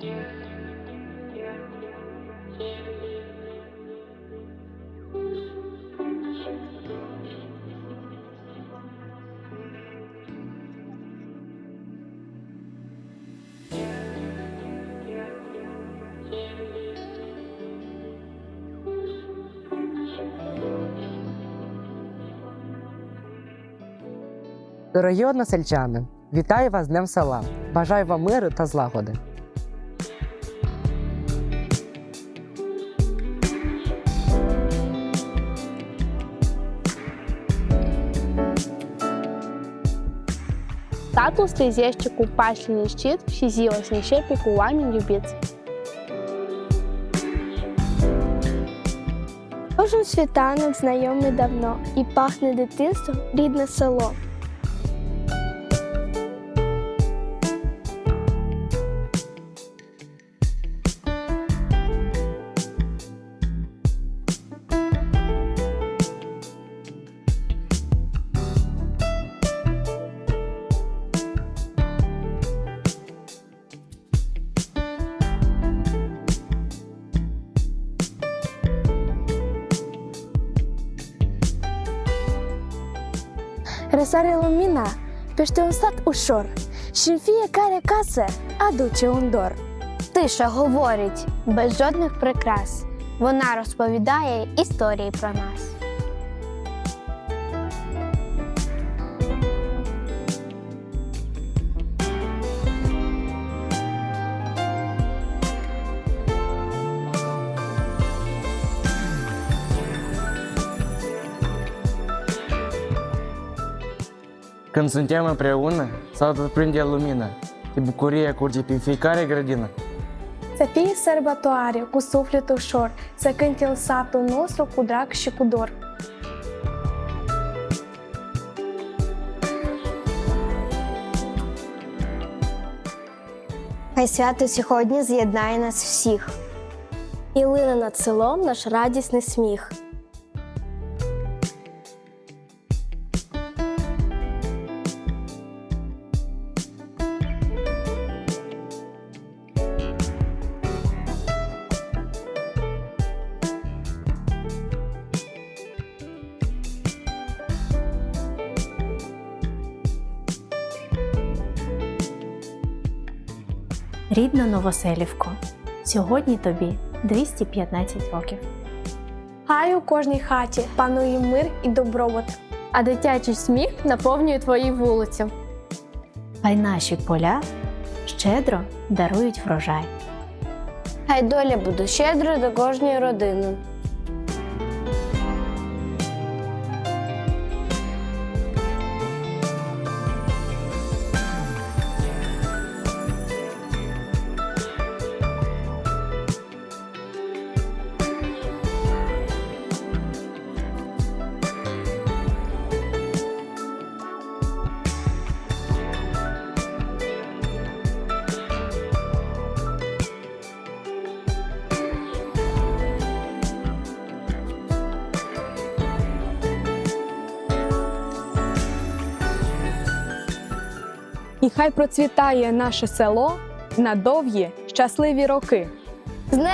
Дорогі односельчани, вітаю вас з Днем села. Бажаю вам миру та злагоди. Статус зєщику пасліний щит, фізілосний ще пікування любіць. Кожен світанок знайомий давно і пахне дитинством рідне село. Resare lumina peste un sat ușor și în fiecare casă aduce un dor. Тиша говорить без жодних прикрас. Вона розповідає історії про нас. Când suntem împreună, satul prinde lumină. Și bucuria curge prin fiecare grădină. Să fie sărbătoare cu suflet ușor, să cânte în satul nostru cu drag și cu dor. Хай свято сьогодні з'єднає нас всіх. І лине над селом наш радісний сміх. Рідна Новоселівко, сьогодні тобі 215 років. Хай у кожній хаті панує мир і добробут. А дитячий сміх наповнює твої вулиці. Хай наші поля щедро дарують врожай. Хай доля буде щедрою до кожної родини. І хай процвітає наше село на довгі щасливі роки. З днем